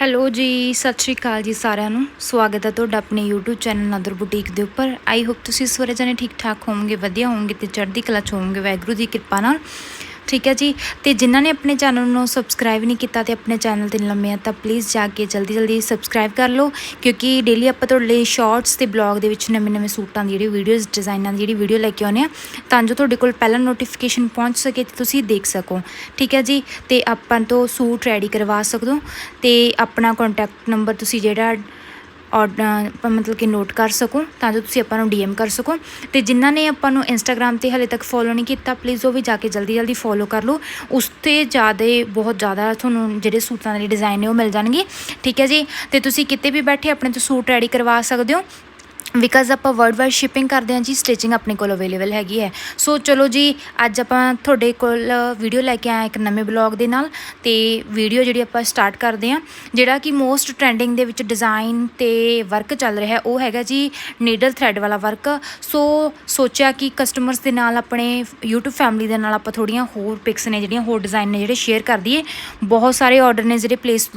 Hello ਜੀ, ਸਤਿ ਸ਼੍ਰੀ ਅਕਾਲ ਜੀ ਸਾਰਿਆਂ ਨੂੰ। ਸਵਾਗਤ ਹੈ ਤੁਹਾਡਾ ਆਪਣੇ YouTube ਚੈਨਲ ਨਦਰ ਬੁਟੀਕ ਦੇ ਉੱਪਰ। ਆਈ ਹੋਪ ਤੁਸੀਂ ਸਾਰੇ ਜਣੇ ਠੀਕ ਠਾਕ ਹੋਵੋਗੇ, ਵਧੀਆ ਹੋਵੋਗੇ ਤੇ ਚੜ੍ਹਦੀ ਕਲਾ ਚ ਹੋਵੋਗੇ। ਵਾਹਿਗੁਰੂ ਦੀ ਕਿਰਪਾ ਨਾਲ। ਠੀਕ ਹੈ ਜੀ। ਤੇ ਜਿਨ੍ਹਾਂ ਨੇ ਆਪਣੇ ਚੈਨਲ ਨੂੰ ਸਬਸਕ੍ਰਾਈਬ ਨਹੀਂ ਕੀਤਾ ਤੇ ਆਪਣੇ ਚੈਨਲ ਤੇ ਲੰਮੇ ਆ, ਤਾਂ ਪਲੀਜ਼ ਜਾ ਕੇ ਜਲਦੀ ਜਲਦੀ ਸਬਸਕ੍ਰਾਈਬ ਕਰ ਲਓ। ਕਿਉਂਕਿ ਡੇਲੀ ਆਪਾਂ ਤੁਹਾਡੇ ਲਈ ਸ਼ਾਰਟਸ ਤੇ ਬਲੌਗ ਦੇ ਵਿੱਚ ਨਵੇਂ ਨਵੇਂ ਸੂਟਾਂ ਦੀ ਜਿਹੜੀ ਵੀਡੀਓਜ਼ ਡਿਜ਼ਾਈਨਾਂ ਦੀ ਜਿਹੜੀ ਵੀਡੀਓ ਲੈ ਕੇ ਆਉਂਦੇ ਆ, ਤਾਂ ਜੋ ਤੁਹਾਡੇ ਕੋਲ ਪਹਿਲਾਂ ਨੋਟੀਫਿਕੇਸ਼ਨ ਪਹੁੰਚ ਸਕੇ ਤੇ ਤੁਸੀਂ ਦੇਖ ਸਕੋ। ਠੀਕ ਹੈ ਜੀ। ਤੇ ਆਪਾਂ ਤੋਂ ਸੂਟ ਰੈਡੀ ਕਰਵਾ ਸਕਦੇ। ਹੋ ਤੇ ਆਪਣਾ ਕੰਟੈਕਟ ਨੰਬਰ ਤੁਸੀਂ ਜਿਹੜਾ ਆਰਡਰ ਮਤਲਬ ਕਿ ਨੋਟ ਕਰ ਸਕੋ, ਤਾਂ ਜੋ ਤੁਸੀਂ ਆਪਾਂ ਨੂੰ ਡੀਐਮ ਕਰ ਸਕੋ। ਤੇ ਜਿਨ੍ਹਾਂ ਨੇ ਆਪਾਂ ਨੂੰ ਇੰਸਟਾਗ੍ਰam ਤੇ ਹਲੇ ਤੱਕ ਫੋਲੋ ਨਹੀਂ ਕੀਤਾ ਪਲੀਜ਼ ਉਹ ਵੀ ਜਾ ਕੇ ਜਲਦੀ ਜਲਦੀ ਫੋਲੋ ਕਰ ਲਓ। ਉਸ ਤੇ ਜ਼ਿਆਦਾ ਬਹੁਤ ਜ਼ਿਆਦਾ ਤੁਹਾਨੂੰ ਜਿਹੜੇ ਸੂਟਾਂ ਦੇ ਡਿਜ਼ਾਈਨ ਨੇ ਉਹ ਮਿਲ ਜਾਣਗੇ। ਠੀਕ ਹੈ ਜੀ? ਤੇ ਤੁਸੀਂ ਕਿਤੇ ਵੀ ਬੈਠੇ ਆਪਣੇ ਤੋਂ ਸੂਟ ਰੈਡੀ ਕਰਵਾ ਸਕਦੇ ਹੋ। ਬਿਕਾਜ਼ ਆਪਾਂ ਵਰਡ ਵਾਈਡ ਸ਼ਿਪਿੰਗ ਕਰਦੇ ਹਾਂ ਜੀ ਸਟਿਚਿੰਗ ਆਪਣੇ ਕੋਲ ਅਵੇਲੇਬਲ ਹੈਗੀ ਹੈ। ਸੋ ਚਲੋ ਜੀ, ਅੱਜ ਆਪਾਂ ਤੁਹਾਡੇ ਕੋਲ ਵੀਡੀਓ ਲੈ ਕੇ ਆਏ ਇੱਕ ਨਵੇਂ ਬਲੌਗ ਦੇ ਨਾਲ ਤੇ ਵੀਡੀਓ ਜਿਹੜੀ ਆਪਾਂ ਸਟਾਰਟ ਕਰਦੇ ਹਾਂ, ਜਿਹੜਾ ਕਿ ਮੋਸਟ ਟ੍ਰੈਂਡਿੰਗ ਦੇ ਵਿੱਚ ਡਿਜ਼ਾਈਨ ਤੇ ਵਰਕ ਚੱਲ ਰਿਹਾ ਹੈ, ਉਹ ਹੈਗਾ ਜੀ ਨੀਡਲ ਥ੍ਰੈਡ ਵਾਲਾ ਵਰਕ ਸੋ ਸੋਚਿਆ ਕਿ ਕਸਟਮਰਸ ਦੇ ਨਾਲ ਆਪਣੇ YouTube ਫੈਮਿਲੀ ਦੇ ਨਾਲ ਆਪਾਂ ਥੋੜੀਆਂ ਹੋਰ ਪਿਕਸ ਨੇ ਜਿਹੜੀਆਂ, ਹੋਰ ਡਿਜ਼ਾਈਨ ਨੇ ਜਿਹੜੇ ਸ਼ੇਅਰ ਕਰ ਦਈਏ। ਬਹੁਤ ਸਾਰੇ ਆਰਡਰ ਨੇ ਜਿਹੜੇ ਪਲੇਸ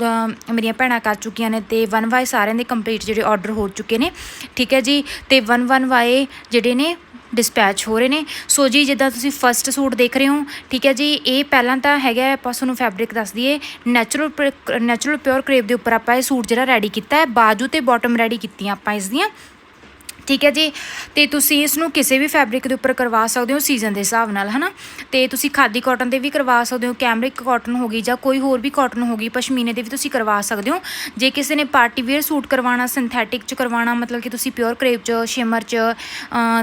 ਮੇਰੀਆਂ ਭੈਣਾਂ ਕਰ ਚੁੱਕੀਆਂ ਨੇ ਤੇ ਵਨ ਬਾਏ ਸਾਰਿਆਂ ਦੇ ਕੰਪਲੀਟ ਜਿਹੜੇ ਆਰਡਰ ਹੋ ਚੁੱਕੇ ਨੇ। ਠੀਕ ਹੈ ਜੀ, ਤੇ ਵਨ ਵਨ ਵਾਏ ਜਿਹੜੇ ਨੇ ਡਿਸਪੈਚ ਹੋ ਰਹੇ ਨੇ। ਸੋ ਜੀ, ਜਿੱਦਾਂ ਤੁਸੀਂ ਫਸਟ ਸੂਟ ਦੇਖ ਰਹੇ ਹੋ, ਠੀਕ ਹੈ ਜੀ, ਇਹ ਪਹਿਲਾਂ ਤਾਂ ਹੈਗਾ, ਆਪਾਂ ਤੁਹਾਨੂੰ ਫੈਬਰਿਕ ਦੱਸ ਦਈਏ ਨੈਚੁਰਲ ਨੈਚੁਰਲ ਪਿਓਰ ਕਰੇਪ ਦੇ ਉੱਪਰ ਆਪਾਂ ਇਹ ਸੂਟ ਜਿਹੜਾ ਰੈਡੀ ਕੀਤਾ ਹੈ, ਬਾਜੂ ਤੇ ਬਾਟਮ ਰੈਡੀ ਕੀਤੀਆਂ ਆਪਾਂ ਇਸ ਦੀਆਂ। ਠੀਕ ਹੈ ਜੀ? ਤੇ ਤੁਸੀਂ ਇਸ ਨੂੰ ਕਿਸੇ ਵੀ ਫੈਬਰਿਕ ਦੇ ਉੱਪਰ ਕਰਵਾ ਸਕਦੇ ਹੋ ਸੀਜ਼ਨ ਦੇ ਹਿਸਾਬ ਨਾਲ, ਹਨਾ? ਤੇ ਤੁਸੀਂ ਖਾਦੀ ਕਾਟਨ ਦੇ ਵੀ ਕਰਵਾ ਸਕਦੇ ਹੋ ਕੈਮਰਿਕ ਕਾਟਨ ਹੋ ਗਈ ਜਾਂ ਕੋਈ ਹੋਰ ਵੀ ਕਾਟਨ ਹੋ ਗਈ, ਪਸ਼ਮੀਨੇ ਦੇ ਵੀ ਤੁਸੀਂ ਕਰਵਾ ਸਕਦੇ ਹੋ। ਜੇ ਕਿਸੇ ਨੇ ਪਾਰਟੀ ਵੇਅਰ ਸੂਟ ਕਰਵਾਉਣਾ ਸਿੰਥੈਟਿਕ ਚ ਕਰਵਾਉਣਾ, ਮਤਲਬ ਕਿ ਤੁਸੀਂ ਪਿਓਰ ਕਰੇਪ ਚ ਸ਼ਿਮਰ ਚ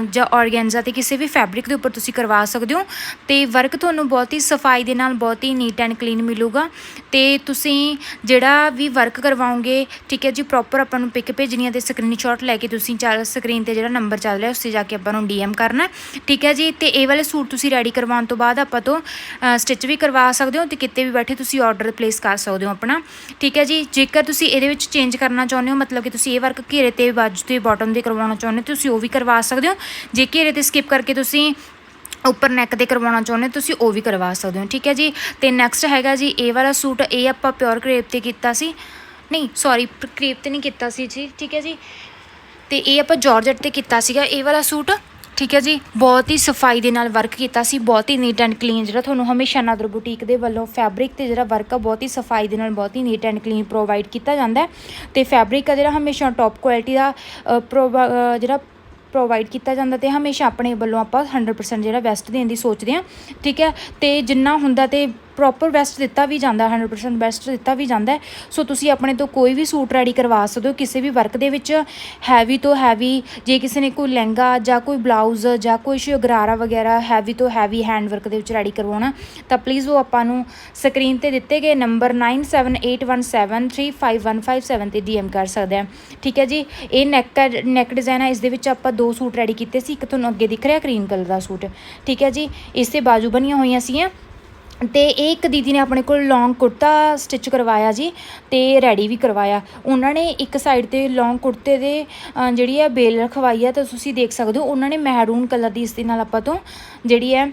ਜਾਂ ਔਰਗੈਂਜ਼ਾ ਤੇ ਕਿਸੇ ਵੀ ਫੈਬਰਿਕ ਦੇ ਉੱਪਰ ਤੁਸੀਂ ਕਰਵਾ ਸਕਦੇ ਹੋ। ਤੇ ਵਰਕ ਤੁਹਾਨੂੰ ਬਹੁਤ ਹੀ ਸਫ਼ਾਈ ਦੇ ਨਾਲ ਬਹੁਤ ਹੀ ਨੀਟ ਐਂਡ ਕਲੀਨ ਮਿਲੂਗਾ। ਤੇ ਤੁਸੀਂ ਜਿਹੜਾ ਵੀ ਵਰਕ ਕਰਵਾਓਗੇ, ਠੀਕ ਹੈ ਜੀ ਪ੍ਰੋਪਰ ਆਪਾਂ ਨੂੰ ਪਿਕ ਭੇਜਣੀ ਹੈ ਤੇ ਸਕਰੀਨਸ਼ਾਟ ਲੈ ਕੇ ਤੁਸੀਂ ਚਾਰ ਸਕਰੀਨ ਸਕਰੀਨ ਤੇ ਜਿਹੜਾ ਨੰਬਰ ਚੱਲ ਰਿਹਾ ਉਸ ਤੇ ਜਾ ਕੇ ਆਪਾਂ ਨੂੰ ਡੀਐਮ ਕਰਨਾ ਠੀਕ ਹੈ ਜੀ? ਤੇ ਇਹ ਵਾਲੇ ਸੂਟ ਤੁਸੀਂ ਰੈਡੀ ਕਰਵਾਉਣ ਤੋਂ ਬਾਅਦ ਆਪਾਂ ਤੋਂ ਸਟਿਚ ਵੀ ਕਰਵਾ ਸਕਦੇ ਹੋ ਤੇ ਕਿਤੇ ਵੀ ਬੈਠੇ ਤੁਸੀਂ ਆਰਡਰ ਪਲੇਸ ਕਰ ਸਕਦੇ ਹੋ ਆਪਣਾ। ਠੀਕ ਹੈ ਜੀ? ਜੇਕਰ ਤੁਸੀਂ ਇਹਦੇ ਵਿੱਚ ਚੇਂਜ ਕਰਨਾ ਚਾਹੁੰਦੇ ਹੋ, ਮਤਲਬ ਕਿ ਤੁਸੀਂ ਇਹ ਵਰਕ ਘੇਰੇ ਤੇ ਬਾਜੂ ਤੇ ਬਾਟਮ ਦੇ ਕਰਵਾਉਣਾ ਚਾਹੁੰਦੇ ਹੋ, ਤੁਸੀਂ ਉਹ ਵੀ ਕਰਵਾ ਸਕਦੇ ਹੋ। ਜੇ ਘੇਰੇ ਤੇ ਸਕਿਪ ਕਰਕੇ ਤੁਸੀਂ ਉੱਪਰ ਨੈਕ ਤੇ ਕਰਵਾਉਣਾ ਚਾਹੁੰਦੇ ਹੋ, ਤੁਸੀਂ ਉਹ ਵੀ ਕਰਵਾ ਸਕਦੇ ਹੋ। ਠੀਕ ਹੈ ਜੀ? ਤੇ ਨੈਕਸਟ ਹੈਗਾ ਜੀ, ਇਹ ਵਾਲਾ ਸੂਟ, ਇਹ ਆਪਾਂ ਪਿਓਰ ਕਰੇਪ ਤੇ ਕੀਤਾ ਸੀ। ਨਹੀਂ ਸੌਰੀ ਕਰੇਪ ਤੇ ਨਹੀਂ ਕੀਤਾ ਸੀ ਜੀ। ਠੀਕ ਹੈ ਜੀ? ਤੇ ਇਹ ਆਪਾਂ ਜਾਰਜਟ ਤੇ ਕੀਤਾ ਸੀਗਾ। ਇਹ ਵਾਲਾ ਸੂਟ, ਠੀਕ ਹੈ ਜੀ, ਬਹੁਤ ਹੀ ਸਫ਼ਾਈ ਦੇ ਨਾਲ ਵਰਕ ਕੀਤਾ ਸੀ, ਬਹੁਤ ਹੀ ਨੀਟ ਐਂਡ ਕਲੀਨ ਜਿਹੜਾ ਤੁਹਾਨੂੰ ਹਮੇਸ਼ਾ ਨਦਰ ਬੁਟੀਕ ਦੇ ਵੱਲੋਂ ਫੈਬਰਿਕ ਤੇ ਜਿਹੜਾ ਵਰਕ ਆ, ਬਹੁਤ ਹੀ ਸਫ਼ਾਈ ਦੇ ਨਾਲ, ਬਹੁਤ ਹੀ ਨੀਟ ਐਂਡ ਕਲੀਨ ਪ੍ਰੋਵਾਈਡ ਕੀਤਾ ਜਾਂਦਾ ਹੈ। ਤੇ ਫੈਬਰਿਕ ਆ ਜਿਹੜਾ ਹਮੇਸ਼ਾ ਟੌਪ ਕੁਆਲਿਟੀ ਦਾ ਪ੍ਰੋਵਾ- ਜਿਹੜਾ ਪ੍ਰੋਵਾਈਡ ਕੀਤਾ ਜਾਂਦਾ ਤੇ ਹਮੇਸ਼ਾ ਆਪਣੇ ਵੱਲੋਂ ਆਪਾਂ 100% ਜਿਹੜਾ ਬੈਸਟ ਦੇਣ ਦੀ ਸੋਚਦੇ ਹਾਂ, ਠੀਕ ਹੈ। ਤੇ ਜਿੰਨਾ ਹੁੰਦਾ ਤੇ ਪ੍ਰੋਪਰ ਬੈਸਟ ਦਿੱਤਾ ਵੀ ਜਾਂਦਾ 100% ਬੈਸਟ ਦਿੱਤਾ ਵੀ ਜਾਂਦਾ ਸੋ ਤੁਸੀਂ ਆਪਣੇ ਤੋਂ ਕੋਈ ਵੀ ਸੂਟ ਰੈਡੀ ਕਰਵਾ ਸਕਦੇ ਹੋ, ਕਿਸੇ ਵੀ ਵਰਕ ਦੇ ਵਿੱਚ ਹੈਵੀ ਤੋਂ ਹੈਵੀ ਜੇ ਕਿਸੇ ਨੇ ਕੋਈ ਲਹਿੰਗਾ ਜਾਂ ਕੋਈ ਬਲਾਊਜ਼ ਜਾਂ ਕੋਈ ਸ਼ਗਰਾਰਾ ਵਗੈਰਾ ਹੈਵੀ ਤੋਂ ਹੈਵੀ ਹੈਂਡ ਵਰਕ ਦੇ ਵਿੱਚ ਰੈਡੀ ਕਰਵਾਉਣਾ, ਤਾਂ ਪਲੀਜ਼ ਉਹ ਆਪਾਂ ਨੂੰ ਸਕਰੀਨ ਤੇ ਦਿੱਤੇ ਗਏ ਨੰਬਰ 9781735157 ਤੇ ਡੀਐਮ ਕਰ ਸਕਦੇ ਆ। ਠੀਕ ਹੈ ਜੀ? ਇਹ ਨੈਕ ਨੈਕ ਡਿਜ਼ਾਈਨ ਹੈ, ਇਸ ਦੇ ਵਿੱਚ ਆਪਾਂ ਦੋ ਸੂਟ ਰੈਡੀ ਕੀਤੇ ਸੀ, ਇੱਕ ਤੁਹਾਨੂੰ ਅੱਗੇ ਦਿਖ ਰਿਹਾ ਕਰੀਮ ਕਲਰ ਦਾ ਸੂਟ। ਠੀਕ ਹੈ ਜੀ? ਇਸ ਤੇ ਬਾਜੂ ਬਣੀਆਂ ਹੋਈਆਂ ਸੀਗੀਆਂ। ਤੇ ਇਹ ਇੱਕ ਦੀਦੀ ਨੇ ਆਪਣੇ ਕੋਲ ਲੌਂਗ ਕੁੜਤਾ ਸਟਿਚ ਕਰਵਾਇਆ ਜੀ ਤੇ ਰੈਡੀ ਵੀ ਕਰਵਾਇਆ। ਉਹਨਾਂ ਨੇ ਇੱਕ ਸਾਈਡ ਤੇ ਲੌਂਗ ਕੁੜਤੇ ਦੇ ਜਿਹੜੀ ਹੈ ਬੇਲ ਰਖਵਾਈ ਹੈ ਤਾਂ ਤੁਸੀਂ ਦੇਖ ਸਕਦੇ ਹੋ। ਉਹਨਾਂ ਨੇ ਮਹਿਰੂਨ ਕਲਰ ਦੀ ਇਸ ਦੇ ਨਾਲ ਆਪਾਂ ਤੋਂ ਜਿਹੜੀ ਹੈ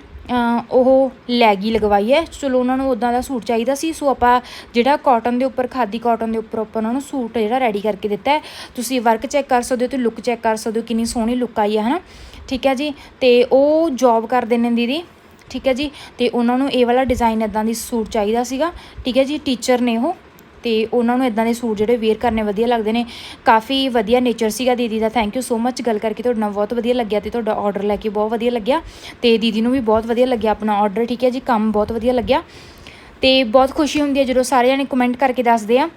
ਉਹ ਲੈਗੀ ਲਗਵਾਈ ਹੈ। ਚਲੋ ਉਹਨਾਂ ਨੂੰ ਉਦਾਂ ਦਾ ਸੂਟ ਚਾਹੀਦਾ ਸੀ। ਸੋ ਆਪਾਂ ਜਿਹੜਾ ਕਾਟਨ ਦੇ ਉੱਪਰ, ਖਾਦੀ ਕਾਟਨ ਦੇ ਉੱਪਰ ਆਪਾਂ ਉਹਨਾਂ ਨੂੰ ਸੂਟ ਜਿਹੜਾ ਰੈਡੀ ਕਰਕੇ ਦਿੱਤਾ ਹੈ। ਤੁਸੀਂ ਵਰਕ ਚੈੱਕ ਕਰ ਸਕਦੇ ਹੋ ਤੇ ਲੁੱਕ ਚੈੱਕ ਕਰ ਸਕਦੇ ਹੋ ਕਿੰਨੀ ਸੋਹਣੀ ਲੁੱਕ ਆਈ ਹੈ, ਹਨਾ? ਠੀਕ ਹੈ ਜੀ? ਤੇ ਉਹ ਜੌਬ ਕਰਦੇ ਨੇ ਦੀਦੀ। ਠੀਕ ਹੈ ਜੀ? ਤੇ ਉਹਨਾਂ ਨੂੰ ਇਹ ਵਾਲਾ ਡਿਜ਼ਾਈਨ ਇਦਾਂ ਦੀ ਸੂਟ ਚਾਹੀਦਾ ਸੀਗਾ। ਠੀਕ ਹੈ ਜੀ? ਟੀਚਰ ਨੇ ਉਹ। ਤੇ ਉਹਨਾਂ ਨੂੰ ਇਦਾਂ ਦੇ ਸੂਟ ਜਿਹੜੇ ਵੇਅਰ ਕਰਨੇ ਵਧੀਆ ਲੱਗਦੇ ਨੇ। ਕਾਫੀ ਵਧੀਆ ਨੇਚਰ ਸੀਗਾ ਦੀਦੀ ਦਾ। ਥੈਂਕ ਯੂ ਸੋ ਮੱਚ ਗੱਲ ਕਰਕੇ ਤੁਹਾਡੇ ਨਾਲ ਬਹੁਤ ਵਧੀਆ ਲੱਗਿਆ ਤੇ ਤੁਹਾਡਾ ਆਰਡਰ ਲੈ ਕੇ ਬਹੁਤ ਵਧੀਆ ਲੱਗਿਆ। ਤੇ ਦੀਦੀ ਨੂੰ ਵੀ ਬਹੁਤ ਵਧੀਆ ਲੱਗਿਆ ਆਪਣਾ ਆਰਡਰ ਠੀਕ ਹੈ ਜੀ? ਕੰਮ ਬਹੁਤ ਵਧੀਆ ਲੱਗਿਆ। ਤੇ ਬਹੁਤ ਖੁਸ਼ੀ ਹੁੰਦੀ ਹੈ ਜਦੋਂ ਸਾਰੇ ਜਣੇ ਕਮੈਂਟ ਕਰਕੇ ਦੱਸਦੇ ਆ।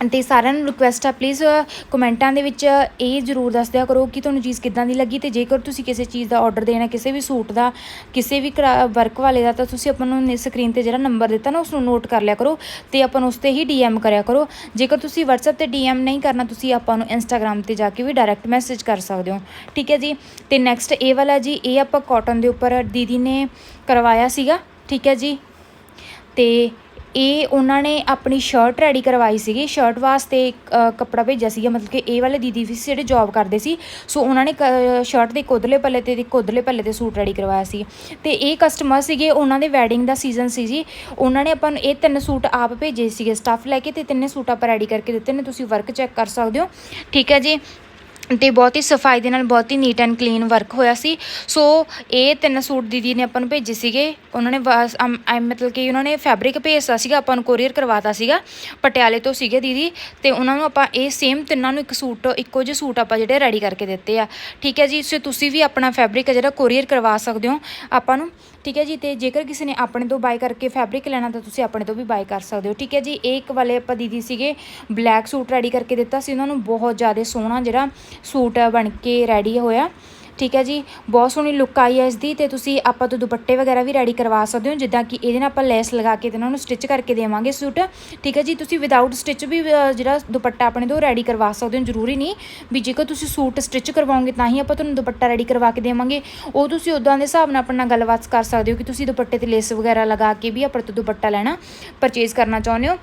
ਅਤੇ ਸਾਰਿਆਂ ਨੂੰ ਰਿਕੁਐਸਟ ਆ ਪਲੀਜ਼ ਕਮੈਂਟਾਂ ਦੇ ਵਿੱਚ ਇਹ ਜ਼ਰੂਰ ਦੱਸ ਦਿਆ ਕਰੋ ਕਿ ਤੁਹਾਨੂੰ ਚੀਜ਼ ਕਿੱਦਾਂ ਦੀ ਲੱਗੀ ਤੇ ਜੇਕਰ ਤੁਸੀਂ ਕਿਸੇ ਚੀਜ਼ ਦਾ ਆਰਡਰ ਦੇਣਾ, ਕਿਸੇ ਵੀ ਸੂਟ ਦਾ, ਕਿਸੇ ਵੀ ਵਰਕ ਵਾਲੇ ਦਾ, ਤਾਂ ਤੁਸੀਂ ਆਪਾਂ ਨੂੰ ਸਕਰੀਨ ਤੇ ਜਿਹੜਾ ਨੰਬਰ ਦਿੱਤਾ ਨਾ ਉਸ ਨੂੰ ਨੋਟ ਕਰ ਲਿਆ ਕਰੋ ਤੇ ਆਪਾਂ ਨੂੰ ਉਸ ਤੇ ਹੀ ਡੀਐਮ ਕਰਿਆ ਕਰੋ। ਜੇਕਰ ਤੁਸੀਂ WhatsApp ਤੇ ਡੀਐਮ ਨਹੀਂ ਕਰਨਾ, ਤੁਸੀਂ ਆਪਾਂ ਨੂੰ Instagram ਤੇ ਜਾ ਕੇ ਵੀ ਡਾਇਰੈਕਟ ਮੈਸੇਜ ਕਰ ਸਕਦੇ ਹੋ। ਠੀਕ ਹੈ ਜੀ? ਤੇ ਨੈਕਸਟ ਇਹ ਵਾਲਾ ਜੀ, ਇਹ ਆਪਾਂ ਕਾਟਨ ਦੇ ਉੱਪਰ ਦੀਦੀ ਨੇ ਕਰਵਾਇਆ ਸੀਗਾ। ਠੀਕ ਹੈ ਜੀ? ਤੇ ਇਹ ਉਹਨਾਂ ਨੇ ਆਪਣੀ ਸ਼ਰਟ ਰੈਡੀ ਕਰਵਾਈ ਸੀਗੀ। ਸ਼ਰਟ ਵਾਸਤੇ ਅ, ਕੱਪੜਾ ਭੇਜਿਆ ਸੀਗਾ। ਮਤਲਬ ਕਿ ਇਹ ਵਾਲੇ ਦੀਦੀ ਵੀ ਸੀ ਜਿਹੜੇ ਜੌਬ ਕਰਦੇ ਸੀ ਸੋ ਉਹਨਾਂ ਨੇ ਸ਼ਰਟ ਦੇ ਕੋਦਲੇ ਪੱਲੇ ਤੇ ਕੋਦਲੇ ਪੱਲੇ ਤੇ ਸੂਟ ਰੈਡੀ ਕਰਵਾਇਆ ਸੀ। ਤੇ ਇਹ ਕਸਟਮਰ ਸੀਗੇ ਉਹਨਾਂ ਦੇ ਵੈਡਿੰਗ ਦਾ ਸੀਜ਼ਨ ਸੀ ਜੀ। ਉਹਨਾਂ ਨੇ ਆਪਾਂ ਨੂੰ ਇਹ ਤਿੰਨ ਸੂਟ ਆਪ ਭੇਜੇ ਸੀਗੇ ਸਟਾਫ ਲੈ ਕੇ ਤੇ ਤਿੰਨੇ ਸੂਟ ਆਪਾਂ ਰੈਡੀ ਕਰਕੇ ਦਿੱਤੇ ਨੇ। ਤੁਸੀਂ ਵਰਕ ਚੈੱਕ ਕਰ ਸਕਦੇ ਹੋ। ਠੀਕ ਹੈ ਜੀ। ਤੇ ਬਹੁਤ ਹੀ ਸਫ਼ਾਈ ਦੇ ਨਾਲ ਬਹੁਤ ਹੀ ਨੀਟ ਐਂਡ ਕਲੀਨ ਵਰਕ ਹੋਇਆ ਸੀ। ਸੋ ਇਹ ਤਿੰਨ ਸੂਟ ਦੀਦੀ ਨੇ ਆਪਾਂ ਨੂੰ ਭੇਜੇ ਸੀਗੇ। ਉਹਨਾਂ ਨੇ ਬਸ ਮਤਲਬ ਕਿ ਉਹਨਾਂ ਨੇ ਫੈਬਰਿਕ ਭੇਜਤਾ ਸੀਗਾ, ਆਪਾਂ ਨੂੰ ਕੋਰੀਅਰ ਕਰਵਾਤਾ ਸੀਗਾ, ਪਟਿਆਲੇ ਤੋਂ ਸੀਗੇ ਦੀਦੀ। ਤੇ ਉਹਨਾਂ ਨੂੰ ਆਪਾਂ ਇਹ ਸੇਮ ਤਿੰਨਾਂ ਨੂੰ ਇੱਕ ਸੂਟ, ਇੱਕੋ ਜਿਹੇ ਸੂਟ ਆਪਾਂ ਜਿਹੜੇ ਰੈਡੀ ਕਰਕੇ ਦਿੱਤੇ ਆ। ਠੀਕ ਹੈ ਜੀ ਸੋ ਤੁਸੀਂ ਵੀ ਆਪਣਾ ਫੈਬਰਿਕ ਜਿਹੜਾ ਕੋਰੀਅਰ ਕਰਵਾ ਸਕਦੇ ਹੋ, ਆਪਾਂ ਨੂੰ ਠੀਕ ਹੈ ਜੀ, ਤੇ ਜੇਕਰ ਕਿਸੇ ਨੇ ਆਪਣੇ ਤੋਂ ਬਾਈ ਕਰਕੇ ਫੈਬਰਿਕ ਲੈਣਾ, ਤਾਂ ਤੁਸੀਂ ਆਪਣੇ ਤੋਂ ਵੀ ਬਾਈ ਕਰ ਸਕਦੇ ਹੋ। ਠੀਕ ਹੈ ਜੀ, ਇਹ ਇੱਕ ਵਾਲੇ ਆਪਾਂ ਦੀਦੀ ਸੀਗੇ ਬਲੈਕ ਸੂਟ ਰੈਡੀ ਕਰਕੇ ਦਿੱਤਾ ਸੀ। ਉਹਨਾਂ ਨੂੰ ਬਹੁਤ ਜ਼ਿਆਦਾ ਸੋਹਣਾ ਜਿਹੜਾ ਸੂਟ ਬਣ ਕੇ ਰੈਡੀ ਹੋਇਆ। ਠੀਕ ਹੈ ਜੀ, ਬਹੁਤ ਸੋਹਣੀ ਲੁੱਕ ਆਈ ਹੈ ਇਸ ਦੀ ਤੇ ਤੁਸੀਂ ਆਪਾਂ ਤੋਂ ਦੁਪੱਟੇ ਵਗੈਰਾ ਵੀ ਰੈਡੀ ਕਰਵਾ ਸਕਦੇ ਹੋ, ਜਿੱਦਾਂ ਕਿ ਇਹਦੇ ਨਾਲ ਆਪਾਂ ਲੈਸ ਲਗਾ ਕੇ ਤੇ ਇਹਨਾਂ ਨੂੰ ਸਟਿਚ ਕਰਕੇ ਦੇਵਾਂਗੇ ਸੂਟ। ਠੀਕ ਹੈ ਜੀ, ਤੁਸੀਂ ਵਿਦਆਊਟ ਸਟਿਚ ਵੀ ਜਿਹੜਾ ਦੁਪੱਟਾ ਆਪਣੇ ਤੋਂ ਰੈਡੀ ਕਰਵਾ ਸਕਦੇ ਹੋ, ਜ਼ਰੂਰੀ ਨਹੀਂ ਵੀ ਜੇਕਰ ਤੁਸੀਂ ਸੂਟ ਸਟਿਚ ਕਰਵਾਓਗੇ ਤਾਂ ਹੀ ਆਪਾਂ ਤੁਹਾਨੂੰ ਦੁਪੱਟਾ ਰੈਡੀ ਕਰਵਾ ਕੇ ਦੇਵਾਂਗੇ। ਉਹ ਤੁਸੀਂ ਉਦਾਂ ਦੇ ਹਿਸਾਬ ਨਾਲ ਆਪਣਾ ਗੱਲਬਾਤ ਕਰ ਸਕਦੇ ਹੋ ਕਿ ਤੁਸੀਂ ਦੁਪੱਟੇ ਤੇ ਲੇਸ ਵਗੈਰਾ ਲਗਾ ਕੇ ਵੀ ਆਪਾਂ ਤੋਂ ਦੁਪੱਟਾ ਲੈਣਾ ਪਰਚੇਜ਼ ਕਰਨਾ ਚਾਹੁੰਦੇ ਹੋ।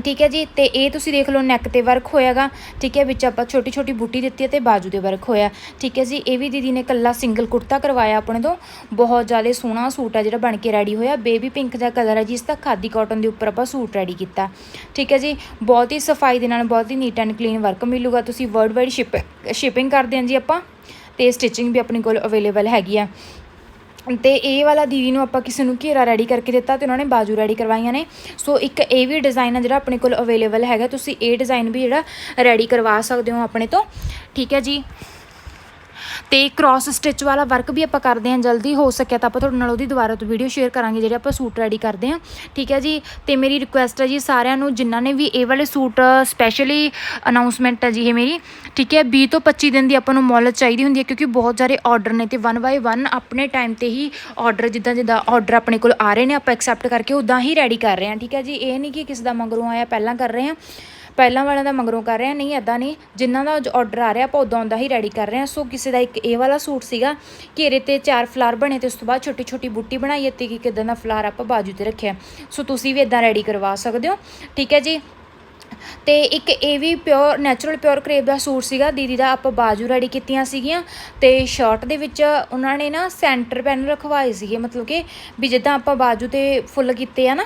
ਠੀਕ ਹੈ ਜੀ, ਤੇ ਇਹ ਤੁਸੀਂ ਦੇਖ ਲਓ ਨੈਕ ਤੇ ਵਰਕ ਹੋਇਆਗਾ, ਠੀਕ ਹੈ, ਵਿੱਚ ਆਪਾਂ ਛੋਟੀ ਛੋਟੀ ਬੂਟੀ ਦਿੱਤੀ ਹੈ ਤੇ ਬਾਜੂ ਦੇ ਵਰਕ ਹੋਇਆ। ਠੀਕ ਹੈ ਜੀ, ਇਹ ਵੀ ਦੀਦੀ ਨੇ ਕੱਲਾ ਸਿੰਗਲ ਕੁੜਤਾ ਕਰਵਾਇਆ ਆਪਣੇ ਤੋਂ। ਬਹੁਤ ਜ਼ਿਆਦਾ ਸੋਹਣਾ ਸੂਟ ਆ ਜਿਹੜਾ ਬਣ ਕੇ ਰੈਡੀ ਹੋਇਆ। ਬੇਬੀ ਪਿੰਕ ਦਾ ਕਲਰ ਹੈ ਜਿਸ ਦਾ ਖਾਦੀ ਕਾਟਨ ਦੇ ਉੱਪਰ ਆਪਾਂ ਸੂਟ ਰੈਡੀ ਕੀਤਾ। ਠੀਕ ਹੈ ਜੀ, ਬਹੁਤ ਹੀ ਸਫ਼ਾਈ ਦੇ ਨਾਲ ਬਹੁਤ ਹੀ ਨੀਟ ਐਂਡ ਕਲੀਨ ਵਰਕ ਮਿਲੂਗਾ। ਤੁਸੀਂ ਵਰਡ ਵਾਈਡ ਸ਼ਿਪ ਸ਼ਿਪਿੰਗ ਕਰਦੇ ਹਾਂ ਜੀ ਆਪਾਂ, ਤੇ ਸਟਿਚਿੰਗ ਵੀ ਆਪਣੇ ਕੋਲ ਅਵੇਲੇਬਲ ਹੈਗੀ ਆ। ਤੇ ਇਹ ਵਾਲਾ ਦੀਦੀ ਨੂੰ ਆਪਾਂ ਕਿਸੇ ਨੂੰ ਘੇਰਾ ਰੈਡੀ ਕਰਕੇ ਦਿੱਤਾ ਤੇ ਉਹਨਾਂ ਨੇ ਬਾਜੂ ਰੈਡੀ ਕਰਵਾਈਆਂ ਨੇ। ਸੋ ਇੱਕ ਇਹ ਵੀ ਡਿਜ਼ਾਈਨ ਆ ਜਿਹੜਾ ਆਪਣੇ ਕੋਲ ਅਵੇਲੇਬਲ ਹੈਗਾ। ਤੁਸੀਂ ਇਹ ਡਿਜ਼ਾਈਨ ਵੀ ਜਿਹੜਾ ਰੈਡੀ ਕਰਵਾ ਸਕਦੇ ਹੋ ਆਪਣੇ ਤੋਂ। ਠੀਕ ਹੈ ਜੀ? ਤੇ ਕ੍ਰਾਸ ਸਟਿਚ ਵਾਲਾ ਵਰਕ ਵੀ ਆਪਾਂ ਕਰਦੇ ਹਾਂ, ਜਲਦੀ ਹੋ ਸਕਿਆ ਤਾਂ ਆਪਾਂ ਤੁਹਾਡੇ ਨਾਲ ਉਹਦੀ ਦੁਬਾਰਾ ਤੋਂ ਵੀਡੀਓ ਸ਼ੇਅਰ ਕਰਾਂਗੇ, ਜਿਹੜੇ ਆਪਾਂ ਸੂਟ ਰੈਡੀ ਕਰਦੇ ਹਾਂ। ਠੀਕ ਹੈ ਜੀ? ਤੇ ਮੇਰੀ ਰਿਕੁਐਸਟ ਹੈ ਜੀ ਸਾਰਿਆਂ ਨੂੰ, ਜਿਨ੍ਹਾਂ ਨੇ ਵੀ ਇਹ ਵਾਲੇ ਸੂਟ ਸਪੈਸ਼ਲੀ ਅਨਾਉਂਸਮੈਂਟ ਹੈ ਜੀ ਇਹ ਮੇਰੀ, ਠੀਕ ਹੈ? 20 ਤੋਂ 25 ਦਿਨ ਦੀ ਆਪਾਂ ਨੂੰ ਮੌਲਤ ਚਾਹੀਦੀ ਹੁੰਦੀ ਹੈ, ਕਿਉਂਕਿ ਬਹੁਤ ਸਾਰੇ ਆਰਡਰ ਨੇ ਤੇ ਵਨ ਬਾਈ ਵਨ ਆਪਣੇ ਟਾਈਮ ਤੇ ਹੀ ਆਰਡਰ ਜਿੱਦਾਂ ਜਿੱਦਾਂ ਆਰਡਰ ਆਪਣੇ ਕੋਲ ਆ ਰਹੇ ਨੇ, ਆਪਾਂ ਐਕਸੈਪਟ ਕਰਕੇ ਉਦਾਂ ਹੀ ਰੈਡੀ ਕਰ ਰਹੇ ਹਾਂ। ਠੀਕ ਹੈ ਜੀ? ਇਹ ਨਹੀਂ ਕਿ ਕਿਸੇ ਦਾ ਮੰਗਰੋਂ ਆਇਆ, ਪਹਿਲਾਂ ਕਰ ਰਹੇ ਹਾਂ। ਪਹਿਲਾਂ ਵਾਲਿਆਂ ਦਾ ਮਗਰੋਂ ਕਰ ਰਹੇ ਹਾਂ ਨਹੀਂ ਐਦਾਂ ਨਹੀਂ ਜਿਨ੍ਹਾਂ ਦਾ ਆਰਡਰ ਆ ਰਿਹਾ, ਆਪਾਂ ਉਦਾਂ ਦਾ ਹੀ ਰੈਡੀ ਕਰ ਰਹੇ ਹਾਂ। ਸੋ ਕਿਸੇ ਦਾ ਇੱਕ ਇਹ ਵਾਲਾ ਸੂਟ ਸੀਗਾ ਘੇਰੇ ਤੇ ਚਾਰ ਫਲਾਰ ਬਣੇ ਤੇ ਉਸ ਤੋਂ ਬਾਅਦ ਛੋਟੀ ਛੋਟੀ ਬੂਟੀ ਬਣਾਈ ਤੇ ਕਿ ਕਿਦਾਂ ਦਾ ਫਲਾਰ ਆਪਾਂ ਬਾਜੂ ਤੇ ਰੱਖਿਆ। ਸੋ ਤੁਸੀਂ ਵੀ ਇਦਾਂ ਰੈਡੀ ਕਰਵਾ ਸਕਦੇ ਹੋ। ਠੀਕ ਹੈ ਜੀ? ਤੇ ਇੱਕ ਇਹ ਵੀ ਪਿਓਰ ਨੈਚੁਰਲ ਪਿਓਰ ਕਰੇਬ ਦਾ ਸੂਟ ਸੀਗਾ। ਦੀਦੀ ਦਾ ਆਪਾਂ ਬਾਜੂ ਰੈਡੀ ਕੀਤੀਆਂ ਸੀਗੀਆਂ ਤੇ ਸ਼ਰਟ ਦੇ ਵਿੱਚ ਉਹਨਾਂ ਨੇ ਨਾ ਸੈਂਟਰ ਪੈਨਲ ਰਖਵਾਏ ਸੀਗੇ। ਮਤਲਬ ਕਿ ਵੀ ਜਿੱਦਾਂ ਆਪਾਂ ਬਾਜੂ ਤੇ ਫੁੱਲ ਕੀਤੇ ਆ ਨਾ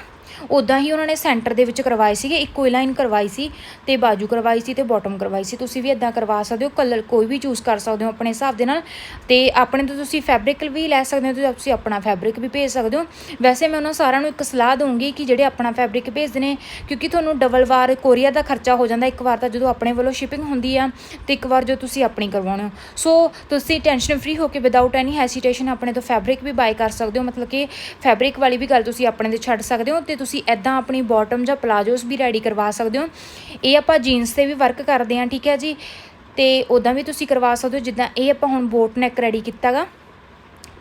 ਉਦਾਂ ਹੀ ਉਹਨਾਂ ਨੇ ਸੈਂਟਰ ਦੇ ਵਿੱਚ ਕਰਵਾਏ ਸੀਗੇ, ਇੱਕੋ ਹੀ ਲਾਈਨ ਕਰਵਾਈ ਸੀ ਤੇ ਬਾਜੂ ਕਰਵਾਈ ਸੀ ਤੇ ਬਾਟਮ ਕਰਵਾਈ ਸੀ। ਤੁਸੀਂ ਵੀ ਇਦਾਂ ਕਰਵਾ ਸਕਦੇ ਹੋ ਕਲਰ ਕੋਈ ਵੀ ਚੂਜ਼ ਕਰ ਸਕਦੇ ਹੋ ਆਪਣੇ ਹਿਸਾਬ ਦੇ ਨਾਲ। ਤੇ ਆਪਣੇ ਤੋਂ ਤੁਸੀਂ ਫੈਬਰਿਕ ਵੀ ਲੈ ਸਕਦੇ ਹੋ ਤੇ ਤੁਸੀਂ ਆਪਣਾ ਫੈਬਰਿਕ ਵੀ ਭੇਜ ਸਕਦੇ ਹੋ। ਵੈਸੇ ਮੈਂ ਉਹਨਾਂ ਸਾਰਿਆਂ ਨੂੰ ਇੱਕ ਸਲਾਹ ਦਊਂਗੀ ਕਿ ਜਿਹੜੇ ਆਪਣਾ ਫੈਬਰਿਕ ਭੇਜਦੇ ਨੇ, ਕਿਉਂਕਿ ਤੁਹਾਨੂੰ ਡਬਲ ਵਾਰ ਕੋਰੀਆ ਦਾ ਖਰਚਾ ਹੋ ਜਾਂਦਾ, ਇੱਕ ਵਾਰ ਤਾਂ ਜਦੋਂ ਆਪਣੇ ਵੱਲੋਂ ਸ਼ਿਪਿੰਗ ਹੁੰਦੀ ਆ ਤੇ ਇੱਕ ਵਾਰ ਜੋ ਤੁਸੀਂ ਆਪਣੀ ਕਰਵਾਉਣੇ ਹੋ। ਸੋ ਤੁਸੀਂ ਟੈਨਸ਼ਨ ਫ੍ਰੀ ਹੋ ਕੇ ਵਿਦਆਊਟ ਐਨੀ ਹੈਸੀਟੇਸ਼ਨ ਆਪਣੇ ਤੋਂ ਫੈਬਰਿਕ ਵੀ ਬਾਈ ਕਰ ਸਕਦੇ ਹੋ, ਮਤਲਬ ਕਿ ਫੈਬਰਿਕ ਵਾਲੀ ਵੀ ਗੱਲ ਤੁਸੀਂ ਆਪਣੇ ਤੇ ਛੱਡ ਸਕਦੇ ਹੋ ਤੇ ਤੁਸੀਂ ਐਦਾਂ ਆਪਣੀ ਬਾਟਮ ਜਾਂ ਪਲਾਜੋਸ ਵੀ ਰੈਡੀ ਕਰਵਾ ਸਕਦੇ ਹੋ। ਇਹ ਆਪਾਂ ਜੀਨਸ ਤੇ ਵੀ ਵਰਕ ਕਰਦੇ ਹਾਂ, ਠੀਕ ਹੈ ਜੀ? ਤੇ ਉਦਾਂ ਵੀ ਤੁਸੀਂ ਕਰਵਾ ਸਕਦੇ ਹੋ, ਜਿੱਦਾਂ ਇਹ ਆਪਾਂ ਹੁਣ ਬੋਟ ਨੈਕ ਰੈਡੀ ਕੀਤਾਗਾ।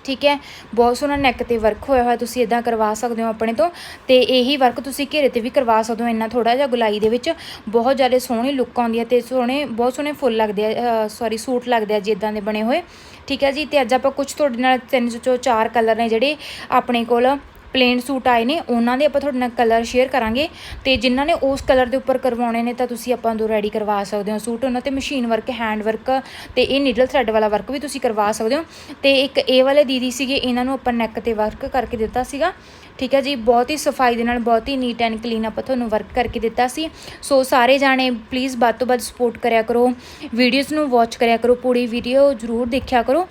ਠੀਕ ਹੈ? ਬਹੁਤ ਸੋਹਣਾ ਨੈਕ ਤੇ ਵਰਕ ਹੋਇਆ ਹੋਇਆ ਤੁਸੀਂ ਇਦਾਂ ਕਰਵਾ ਸਕਦੇ ਹੋ ਆਪਣੇ ਤੋਂ। ਤੇ ਇਹੀ ਵਰਕ ਤੁਸੀਂ ਘੇਰੇ ਤੇ ਵੀ ਕਰਵਾ ਸਕਦੇ ਹੋ ਇੰਨਾ ਥੋੜਾ ਜਿਹਾ ਗੁਲਾਈ ਦੇ ਵਿੱਚ। ਬਹੁਤ ਜ਼ਿਆਦਾ ਸੋਹਣੀ ਲੁੱਕ ਆਉਂਦੀ ਹੈ ਤੇ ਸੋਹਣੇ, ਬਹੁਤ ਸੋਹਣੇ ਫੁੱਲ ਲੱਗਦੇ ਆ ਸੌਰੀ ਸੂਟ ਲੱਗਦੇ ਆ ਜੀ ਇਦਾਂ ਦੇ ਬਣੇ ਹੋਏ। ਠੀਕ ਹੈ ਜੀ? ਤੇ ਅੱਜ ਆਪਾਂ ਕੁਝ ਤੁਹਾਡੇ ਨਾਲ ਤਿੰਨ ਚੋਂ ਚਾਰ ਕਲਰ ਨੇ ਜਿਹੜੇ ਆਪਣੇ ਕੋਲ। ਪਲੇਨ ਸੂਟ ਆਏ ਨੇ, ਉਹਨਾਂ ਦੇ ਆਪਾਂ ਤੁਹਾਡੇ ਨਾਲ ਕਲਰ ਸ਼ੇਅਰ ਕਰਾਂਗੇ। ਤੇ ਜਿਨ੍ਹਾਂ ਨੇ ਉਸ ਕਲਰ ਦੇ ਉੱਪਰ ਕਰਵਾਉਣੇ ਨੇ, ਤਾਂ ਤੁਸੀਂ ਆਪਾਂ ਤੋਂ ਰੈਡੀ ਕਰਵਾ ਸਕਦੇ ਹੋ ਸੂਟ। ਉਹਨਾਂ ਤੇ ਮਸ਼ੀਨ ਵਰਕ ਹੈਂਡ ਵਰਕ ਤੇ ਇਹ ਨੀਡਲ ਥ੍ਰੈਡ ਵਾਲਾ ਵਰਕ ਵੀ ਤੁਸੀਂ ਕਰਵਾ ਸਕਦੇ ਹੋ। ਤੇ ਇੱਕ ਇਹ ਵਾਲੇ ਦੀਦੀ ਸੀਗੇ, ਇਹਨਾਂ ਨੂੰ ਆਪਾਂ ਨੈਕ ਤੇ ਵਰਕ ਕਰਕੇ ਦਿੱਤਾ ਸੀਗਾ। ਠੀਕ ਹੈ ਜੀ, ਬਹੁਤ ਹੀ ਸਫ਼ਾਈ ਦੇ ਨਾਲ, ਬਹੁਤ ਹੀ ਨੀਟ ਐਂਡ ਕਲੀਨ ਆਪਾਂ ਤੁਹਾਨੂੰ ਵਰਕ ਕਰਕੇ ਦਿੱਤਾ ਸੀ। ਸੋ ਸਾਰੇ ਜਾਣੇ ਪਲੀਜ਼ ਵੱਧ ਤੋਂ ਵੱਧ ਸਪੋਰਟ ਕਰਿਆ ਕਰੋ। ਵੀਡੀਓਜ਼ ਨੂੰ ਵਾਚ ਕਰਿਆ ਕਰੋ, ਪੂਰੀ ਵੀਡੀਓ ਜ਼ਰੂਰ ਦੇਖਿਆ ਕਰੋ।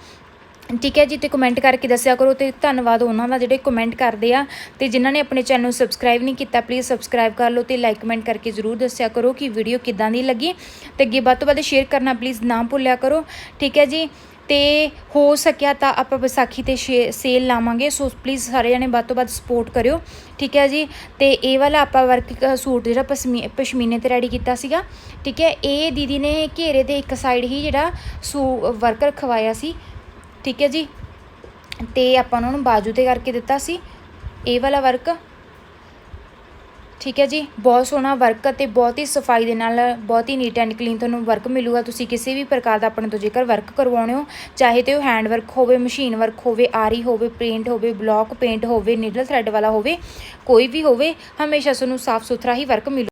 ਠੀਕ ਹੈ ਜੀ, ਤੇ ਕਮੈਂਟ ਕਰਕੇ ਦੱਸਿਆ ਕਰੋ ਤੇ ਧੰਨਵਾਦ ਉਹਨਾਂ ਦਾ ਜਿਹੜੇ ਕਮੈਂਟ ਕਰਦੇ ਆ ਤੇ ਜਿਨ੍ਹਾਂ ਨੇ ਆਪਣੇ ਚੈਨਲ ਨੂੰ ਸਬਸਕ੍ਰਾਈਬ ਨਹੀਂ ਕੀਤਾ ਪਲੀਜ਼ ਸਬਸਕ੍ਰਾਈਬ ਕਰ ਲਓ ਤੇ ਲਾਈਕ ਕਮੈਂਟ ਕਰਕੇ ਜ਼ਰੂਰ ਦੱਸਿਆ ਕਰੋ ਕਿ ਵੀਡੀਓ ਕਿੱਦਾਂ ਦੀ ਲੱਗੀ ਤੇ ਅੱਗੇ ਵੱਧ ਤੋਂ ਵੱਧ ਸ਼ੇਅਰ ਕਰਨਾ ਪਲੀਜ਼ ਨਾ ਭੁੱਲਿਆ ਕਰੋ, ਠੀਕ ਹੈ ਜੀ। ਤੇ ਹੋ ਸਕਿਆ ਤਾਂ ਆਪਾਂ ਵਿਸਾਖੀ ਤੇ ਸੇਲ ਲਾਵਾਂਗੇ, ਸੋ ਪਲੀਜ਼ ਸਾਰੇ ਜਣੇ ਵੱਧ ਤੋਂ ਵੱਧ ਸਪੋਰਟ ਕਰਿਓ, ਠੀਕ ਹੈ ਜੀ। ਤੇ ਇਹ ਵਾਲਾ ਆਪਾਂ ਵਰਕ ਸੂਟ ਜਿਹੜਾ ਪਸ਼ਮੀ, ਪਸ਼ਮੀਨੇ ਤੇ ਰੈਡੀ ਕੀਤਾ ਸੀਗਾ, ਠੀਕ ਹੈ। ਇਹ ਦੀਦੀ ਨੇ ਘੇਰੇ ਦੇ ਇੱਕ ਸਾਈਡ ਹੀ ਜਿਹੜਾ ਸੂ ਵਰਕ ਰਖਵਾਇਆ ਸੀ ਠੀਕ ਹੈ ਜੀ। ਤੇ ਆਪਾਂ ਉਹਨਾਂ ਨੂੰ ਬਾਜੂ ਤੇ ਕਰਕੇ ਦਿੱਤਾ ਸੀ। ਇਹ ਵਾਲਾ ਵਰਕ। ਠੀਕ ਹੈ ਜੀ। ਬਹੁਤ ਸੋਹਣਾ ਵਰਕ ਅਤੇ ਬਹੁਤ ਹੀ ਸਫ਼ਾਈ ਦੇ ਨਾਲ, ਬਹੁਤ ਹੀ ਨੀਟ ਐਂਡ ਕਲੀਨ ਤੁਹਾਨੂੰ ਵਰਕ ਮਿਲੂਗਾ। ਤੁਸੀਂ ਕਿਸੇ ਵੀ ਪ੍ਰਕਾਰ ਦਾ ਆਪਣੇ ਤੋਂ ਜੇਕਰ ਵਰਕ ਕਰਵਾਉਣੇ ਹੋ, ਚਾਹੇ ਤੇ ਉਹ ਹੈਂਡ ਵਰਕ ਹੋਵੇ ਮਸ਼ੀਨ ਵਰਕ ਹੋਵੇ, ਆਰੀ ਹੋਵੇ ਪੇਂਟ ਹੋਵੇ ਬਲੌਕ ਪੇਂਟ ਹੋਵੇ ਨੀਡਲ ਥ੍ਰੈਡ ਵਾਲਾ ਹੋਵੇ, ਕੋਈ ਵੀ ਹੋਵੇ, ਹਮੇਸ਼ਾ ਤੁਹਾਨੂੰ ਸਾਫ਼ ਸੁਥਰਾ ਹੀ ਵਰਕ ਮਿਲੂ।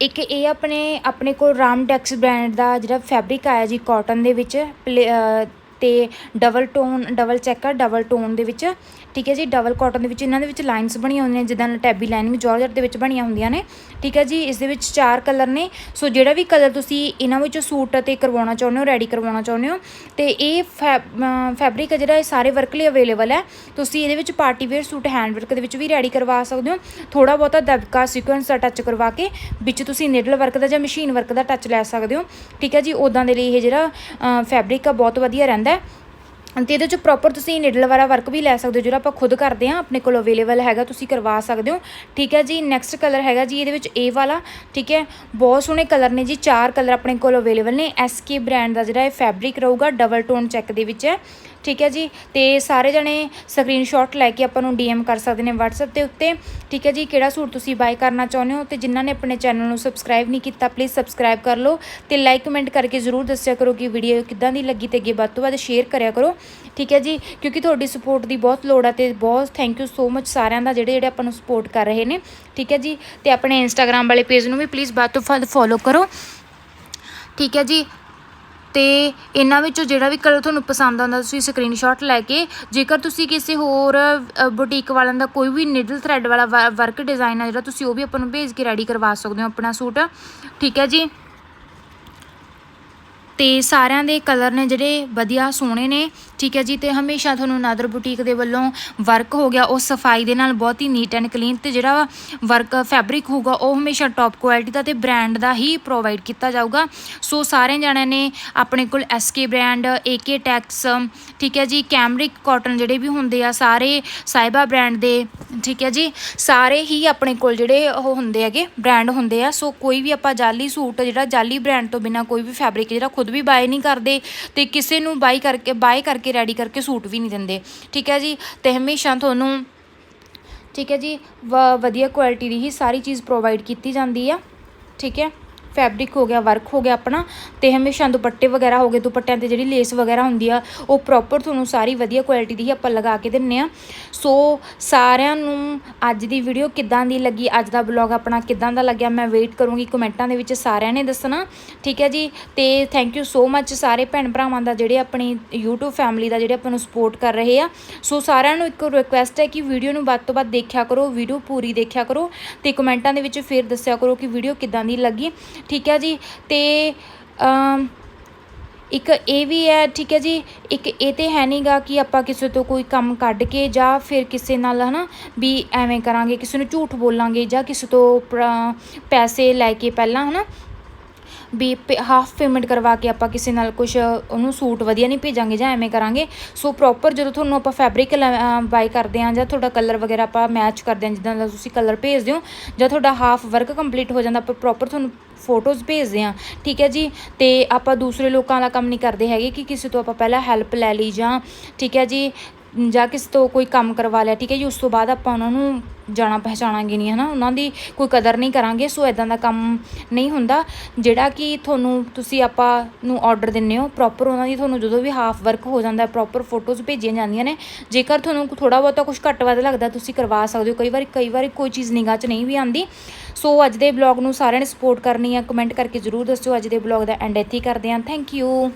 ਇੱਕ ਇਹ ਆਪਣੇ ਆਪਣੇ ਕੋਲ ਰਾਮਡੈਕਸ ਬ੍ਰਾਂਡ ਦਾ ਜਿਹੜਾ ਫੈਬਰਿਕ ਆਇਆ ਜੀ ਕਾਟਨ ਦੇ ਵਿੱਚ, ਪਲੇ- ਤੇ double tone double checker double tone ਦੇ ਵਿੱਚ ਠੀਕ ਹੈ ਜੀ ਡਬਲ ਕਾਟਨ ਦੇ ਵਿੱਚ, ਇਹਨਾਂ ਦੇ ਵਿੱਚ ਲਾਈਨਸ ਬਣੀਆਂ ਹੁੰਦੀਆਂ ਜਿੱਦਾਂ ਟੈਬੀ ਲਾਈਨਿੰਗ ਵੀ ਜਾਰਜਟ ਦੇ ਵਿੱਚ ਬਣੀਆਂ ਹੁੰਦੀਆਂ ਨੇ, ਠੀਕ ਹੈ ਜੀ, ਇਸ ਦੇ ਵਿੱਚ ਚਾਰ ਕਲਰ ਨੇ, ਸੋ ਜਿਹੜਾ ਵੀ ਕਲਰ ਤੁਸੀਂ ਇਹਨਾਂ ਵਿੱਚੋਂ ਸੂਟ ਤੇ ਕਰਵਾਉਣਾ ਚਾਹੁੰਦੇ ਹੋ ਰੈਡੀ ਕਰਵਾਉਣਾ ਚਾਹੁੰਦੇ ਹੋ, ਤੇ ਇਹ ਫੈਬਰਿਕ ਹੈ ਜਿਹੜਾ, ਇਹ ਸਾਰੇ ਵਰਕ ਲਈ ਅਵੇਲੇਬਲ ਹੈ, ਤੁਸੀਂ ਇਹਦੇ ਵਿੱਚ party wear suit hand work ਦੇ ਵਿੱਚ ਵੀ ਰੈਡੀ ਕਰਵਾ ਸਕਦੇ ਹੋ ਥੋੜਾ ਬਹੁਤਾ ਦਬਕਾ ਸੀਕੁਐਂਸ ਦਾ ਟੱਚ ਕਰਵਾ ਕੇ, ਵਿੱਚ ਤੁਸੀਂ ਨਿਡਲ ਵਰਕ ਦਾ ਜਾਂ ਮਸ਼ੀਨ ਵਰਕ ਦਾ ਟੱਚ ਲੈ ਸਕਦੇ ਹੋ, ਠੀਕ ਹੈ ਜੀ ਉਦਾਂ ਦੇ ਲਈ ਇਹ ਜਿਹੜਾ ਫੈਬਰਿਕ ਆ, ਬਹੁਤ ਵਧੀਆ ਰਹਿੰਦਾ ਹੈ। ਤੇ ਇਹਦੇ ਚ ਪ੍ਰੋਪਰ ਤੁਸੀਂ ਨਿਡਲ ਵਾਲਾ ਵਰਕ ਵੀ ਲੈ ਸਕਦੇ ਹੋ, ਜਿਹੜਾ ਆਪਾਂ ਖੁਦ ਕਰਦੇ ਆ ਆਪਣੇ ਕੋਲ ਅਵੇਲੇਬਲ ਹੈਗਾ, ਤੁਸੀਂ ਕਰਵਾ ਸਕਦੇ ਹੋ। ਠੀਕ ਹੈ ਜੀ ਨੈਕਸਟ ਕਲਰ ਹੈਗਾ ਜੀ ਇਹਦੇ ਵਿੱਚ ਇਹ ਵਾਲਾ, ਠੀਕ ਹੈ। ਬਹੁਤ ਸੋਹਣੇ ਕਲਰ ਨੇ ਜੀ, ਚਾਰ ਕਲਰ ਆਪਣੇ ਕੋਲ ਅਵੇਲੇਬਲ ਨੇ। ਐਸਕੇ ਬ੍ਰਾਂਡ ਦਾ ਜਿਹੜਾ ਇਹ ਫੈਬਰਿਕ ਰਹੂਗਾ ਡਬਲ ਟੋਨ ਚੈੱਕ ਦੇ ਵਿੱਚ। ਹੈ ਠੀਕ ਹੈ ਜੀ, ਤੇ ਸਾਰੇ ਜਣੇ ਸਕਰੀਨਸ਼ਾਟ ਲੈ ਕੇ ਆਪਾਂ ਨੂੰ ਡੀਐਮ ਕਰ ਸਕਦੇ ਨੇ WhatsApp ਦੇ ਉੱਤੇ। ਠੀਕ ਹੈ ਜੀ, ਕਿਹੜਾ ਸੂਟ ਤੁਸੀਂ ਬਾਏ ਕਰਨਾ ਚਾਹੁੰਦੇ ਹੋ ਤੇ ਜਿਨ੍ਹਾਂ ਨੇ ਆਪਣੇ ਚੈਨਲ ਨੂੰ ਸਬਸਕ੍ਰਾਈਬ ਨਹੀਂ ਕੀਤਾ ਪਲੀਜ਼ ਸਬਸਕ੍ਰਾਈਬ ਕਰ ਲਓ। ਤੇ ਲਾਈਕ ਕਮੈਂਟ ਕਰਕੇ ਜ਼ਰੂਰ ਦੱਸਿਆ ਕਰੋ ਕਿ ਵੀਡੀਓ ਕਿੱਦਾਂ ਦੀ ਲੱਗੀ ਤੇ ਅੱਗੇ ਵੱਧ ਤੋਂ ਵੱਧ ਸ਼ੇਅਰ ਕਰਿਆ ਕਰੋ। ਠੀਕ ਹੈ ਜੀ? ਕਿਉਂਕਿ ਤੁਹਾਡੀ ਸਪੋਰਟ ਦੀ ਬਹੁਤ ਲੋੜ ਹੈ ਤੇ ਬਹੁਤ ਥੈਂਕ ਯੂ ਸੋ ਮਚ ਸਾਰਿਆਂ ਦਾ ਜਿਹੜੇ ਜਿਹੜੇ ਆਪਾਂ ਨੂੰ ਸਪੋਰਟ ਕਰ ਰਹੇ ਨੇ। ਠੀਕ ਹੈ ਜੀ? ਤੇ ਆਪਣੇ ਇੰਸਟਾਗ੍ਰam ਵਾਲੇ ਪੇਜ ਨੂੰ ਵੀ ਪਲੀਜ਼ ਵੱਧ ਤੋਂ ਵੱਧ ਫੋਲੋ ਕਰੋ। ਠੀਕ ਹੈ ਜੀ? ਤੇ ਇਹਨਾਂ ਵਿੱਚੋਂ ਜਿਹੜਾ ਵੀ ਕਲਰ ਤੁਹਾਨੂੰ ਪਸੰਦ ਆਉਂਦਾ, ਤੁਸੀਂ ਸਕਰੀਨਸ਼ਾਟ ਲੈ ਕੇ ਜੇਕਰ ਤੁਸੀਂ ਕਿਸੇ ਹੋਰ ਬੁਟੀਕ ਵਾਲਿਆਂ ਦਾ ਕੋਈ ਵੀ ਨਿਡਲ ਥ੍ਰੈਡ ਵਾਲਾ ਵਰਕ ਡਿਜ਼ਾਈਨ ਆ ਜਿਹੜਾ, ਤੁਸੀਂ ਉਹ ਵੀ ਆਪਾਂ ਨੂੰ ਭੇਜ ਕੇ ਰੈਡੀ ਕਰਵਾ ਸਕਦੇ ਹੋ ਆਪਣਾ ਸੂਟ। ਠੀਕ ਹੈ ਜੀ? ਤੇ ਸਾਰਿਆਂ ਦੇ ਕਲਰ ਨੇ ਜਿਹੜੇ ਵਧੀਆ ਸੋਹਣੇ ਨੇ। ਠੀਕ ਹੈ ਜੀ, ਤੇ ਹਮੇਸ਼ਾ ਤੁਹਾਨੂੰ ਨਾਦਰ ਬੁਟੀਕ ਦੇ ਵੱਲੋਂ ਵਰਕ ਹੋ ਗਿਆ, ਉਹ ਸਫ਼ਾਈ ਦੇ ਨਾਲ ਬਹੁਤ ਹੀ ਨੀਟ ਐਂਡ ਕਲੀਨ ਤੇ ਜਿਹੜਾ ਵਰਕ ਫੈਬਰਿਕ ਹੋਊਗਾ, ਉਹ ਹਮੇਸ਼ਾ ਟੌਪ ਕੁਆਲਿਟੀ ਦਾ ਤੇ ਬ੍ਰਾਂਡ ਦਾ ਹੀ ਪ੍ਰੋਵਾਈਡ ਕੀਤਾ ਜਾਊਗਾ। ਸੋ ਸਾਰੇ ਜਣਿਆਂ ਨੇ ਆਪਣੇ ਕੋਲ ਐਸਕੇ ਬ੍ਰਾਂਡ ਏਕੇ ਟੈਕਸ ਠੀਕ ਹੈ ਜੀ ਕੈਮਰਿਕ ਕਾਟਨ ਜਿਹੜੇ ਵੀ ਹੁੰਦੇ ਆ, ਸਾਰੇ ਸਾਇਬਾ ਬ੍ਰਾਂਡ ਦੇ, ਠੀਕ ਹੈ ਜੀ, ਸਾਰੇ ਹੀ ਆਪਣੇ ਕੋਲ ਜਿਹੜੇ ਉਹ ਹੁੰਦੇ ਹੈਗੇ ਬ੍ਰਾਂਡ ਹੁੰਦੇ ਆ। ਸੋ ਕੋਈ ਵੀ ਆਪਾਂ ਜਾਲੀ ਸੂਟ, ਜਿਹੜਾ ਜਾਲੀ ਬ੍ਰਾਂਡ ਤੋਂ ਬਿਨਾ ਕੋਈ ਵੀ ਫੈਬਰਿਕ ਜਿਹੜਾ ਖੁਦ ਵੀ ਬਾਏ ਨਹੀਂ ਕਰਦੇ ਤੇ ਕਿਸੇ ਨੂੰ ਬਾਈ ਕਰਕੇ ਬਾਏ ਕਰਕੇ ਰੈਡੀ ਕਰਕੇ ਸੂਟ ਵੀ ਨਹੀਂ ਦਿੰਦੇ। ਠੀਕ ਹੈ ਜੀ? ਤੇ ਹਮੇਸ਼ਾ ਤੁਹਾਨੂੰ, ਠੀਕ ਹੈ ਜੀ, ਵ- ਵਧੀਆ ਕੁਆਲਿਟੀ ਦੀ ਹੀ ਸਾਰੀ ਚੀਜ਼ ਪ੍ਰੋਵਾਈਡ ਕੀਤੀ ਜਾਂਦੀ ਆ। ਠੀਕ ਹੈ? ਫੈਬਰਿਕ ਹੋ ਗਿਆ, ਵਰਕ ਹੋ ਗਿਆ ਆਪਣਾ, ਤੇ ਹਮੇਸ਼ਾ ਦੁਪੱਟੇ ਵਗੈਰਾ ਹੋ ਗਏ, ਦੁਪੱਟਿਆਂ ਤੇ ਜਿਹੜੀ ਲੇਸ ਵਗੈਰਾ ਹੁੰਦੀ ਆ, ਉਹ ਪ੍ਰੋਪਰ ਤੁਹਾਨੂੰ ਸਾਰੀ ਵਧੀਆ ਕੁਆਲਿਟੀ ਦੀ ਹੀ ਆਪਾਂ ਲਗਾ ਕੇ ਦਿੰਨੇ ਆ। ਸੋ ਸਾਰਿਆਂ ਨੂੰ ਅੱਜ ਦੀ ਵੀਡੀਓ ਕਿੱਦਾਂ ਦੀ ਲੱਗੀ, ਅੱਜ ਦਾ ਬਲੌਗ ਆਪਣਾ ਕਿੱਦਾਂ ਦਾ ਲੱਗਿਆ, ਮੈਂ ਵੇਟ ਕਰੂੰਗੀ ਕਮੈਂਟਾਂ ਦੇ ਵਿੱਚ ਸਾਰਿਆਂ ਨੇ ਦੱਸਣਾ, ਠੀਕ ਹੈ ਜੀ? ਤੇ ਥੈਂਕ ਯੂ ਸੋ ਮੱਚ ਸਾਰੇ ਭੈਣ ਭਰਾਵਾਂ ਦਾ, ਜਿਹੜੇ ਆਪਣੀ YouTube ਫੈਮਿਲੀ ਦਾ, ਜਿਹੜੇ ਆਪਾਂ ਨੂੰ ਸਪੋਰਟ ਕਰ ਰਹੇ ਆ। ਸੋ ਸਾਰਿਆਂ ਨੂੰ ਇੱਕ ਰਿਕੁਐਸਟ ਹੈ ਕਿ ਵੀਡੀਓ ਨੂੰ ਵੱਧ ਤੋਂ ਵੱਧ ਦੇਖਿਆ ਕਰੋ ਵੀਡੀਓ ਪੂਰੀ ਦੇਖਿਆ ਕਰੋ, ਤੇ ਕਮੈਂਟਾਂ ਦੇ ਵਿੱਚ ਫਿਰ ਦੱਸਿਆ ਕਰੋ ਕਿ ਵੀਡੀਓ ਕਿੱਦਾਂ ਦੀ ਲੱਗੀ। ਠੀਕ ਹੈ ਜੀ? ਤੇ ਇੱਕ ਇਹ ਵੀ ਹੈ, ਠੀਕ ਹੈ ਜੀ? ਇੱਕ ਇਹ ਤੇ ਹੈ ਨਹੀਂਗਾ ਕਿ ਆਪਾਂ ਕਿਸੇ ਤੋਂ ਕੋਈ ਕੰਮ ਕੱਢ ਕੇ ਜਾਂ ਫਿਰ ਕਿਸੇ ਨਾਲ, ਹਨਾ, ਵੀ ਐਵੇਂ ਕਰਾਂਗੇ, ਕਿਸੇ ਨੂੰ ਝੂਠ ਬੋਲਾਂਗੇ ਜਾਂ ਕਿਸੇ ਤੋਂ ਪੈਸੇ ਲੈ ਕੇ ਪਹਿਲਾਂ, ਹਨਾ ਵੀ ਹਾਫ ਪੇਮੈਂਟ ਕਰਵਾ ਕੇ ਆਪਾਂ ਕਿਸੇ ਨਾਲ ਕੁਝ ਉਹਨੂੰ ਸੂਟ ਵਧੀਆ ਨਹੀਂ ਭੇਜਾਂਗੇ ਜਾਂ ਐਵੇਂ ਕਰਾਂਗੇ। ਸੋ ਪ੍ਰੋਪਰ ਜਦੋਂ ਤੁਹਾਨੂੰ ਆਪਾਂ ਫੈਬਰਿਕ ਬਾਈ ਕਰਦੇ ਹਾਂ ਜਾਂ ਤੁਹਾਡਾ ਕਲਰ ਵਗੈਰਾ ਆਪਾਂ ਮੈਚ ਕਰਦੇ ਹਾਂ, ਜਿੱਦਾਂ ਦਾ ਤੁਸੀਂ ਕਲਰ ਭੇਜਦੇ ਹੋ, ਜਾਂ ਤੁਹਾਡਾ ਹਾਫ ਵਰਕ ਕੰਪਲੀਟ ਹੋ ਜਾਂਦਾ, ਆਪਾਂ ਪ੍ਰੋਪਰ ਤੁਹਾਨੂੰ ਫੋਟੋਜ਼ ਭੇਜਦੇ ਹਾਂ। ਠੀਕ ਹੈ ਜੀ? ਤੇ ਆਪਾਂ ਦੂਸਰੇ ਲੋਕਾਂ ਦਾ ਕੰਮ ਨਹੀਂ ਕਰਦੇ ਹੈਗੇ ਕਿ ਕਿਸੇ ਤੋਂ ਆਪਾਂ ਪਹਿਲਾਂ ਹੈਲਪ ਲੈ ਲਈ ਜਾਂ, ਠੀਕ ਹੈ ਜੀ? ਜਾਂ ਕਿਸੇ ਤੋਂ ਕੋਈ ਕੰਮ ਕਰਵਾ ਲਿਆ, ਠੀਕ ਹੈ ਜੀ, ਉਸ ਤੋਂ ਬਾਅਦ ਆਪਾਂ ਉਹਨਾਂ ਨੂੰ ਜਾਣਾ ਪਹਿਚਾਣਾਂਗੇ ਨਹੀਂ, ਹਨਾ? ਉਹਨਾਂ ਦੀ ਕੋਈ ਕਦਰ ਨਹੀਂ ਕਰਾਂਗੇ, ਸੋ ਇਦਾਂ ਦਾ ਕੰਮ ਨਹੀਂ ਹੁੰਦਾ। ਜਿਹੜਾ ਕਿ ਤੁਹਾਨੂੰ ਤੁਸੀਂ ਆਪਾਂ ਨੂੰ ਆਰਡਰ ਦਿੰਨੇ ਹੋ ਪ੍ਰੋਪਰ ਉਹਨਾਂ ਦੀ ਤੁਹਾਨੂੰ ਜਦੋਂ ਵੀ ਹਾਫ ਵਰਕ ਹੋ ਜਾਂਦਾ ਪ੍ਰੋਪਰ ਫੋਟੋਜ਼ ਭੇਜੀਆਂ ਜਾਂਦੀਆਂ ਨੇ। ਜੇਕਰ ਤੁਹਾਨੂੰ ਥੋੜਾ ਬਹੁਤਾ ਕੁਝ ਘੱਟ ਵੱਧ ਲੱਗਦਾ, ਤੁਸੀਂ ਕਰਵਾ ਸਕਦੇ ਹੋ। ਕਈ ਵਾਰੀ ਕਈ ਵਾਰੀ ਕੋਈ ਚੀਜ਼ ਨਿਗਾਹ 'ਚ ਨਹੀਂ ਵੀ ਆਉਂਦੀ। ਸੋ ਅੱਜ ਦੇ ਬਲੌਗ ਨੂੰ ਸਾਰਿਆਂ ਨੇ ਸਪੋਰਟ ਕਰਨੀ ਆ। ਕਮੈਂਟ ਕਰਕੇ ਜ਼ਰੂਰ ਦੱਸਿਓ ਅੱਜ ਦੇ ਬਲੌਗ ਦਾ ਐਂਡ ਇੱਥੇ ਹੀ ਕਰਦੇ ਹਾਂ। Thank you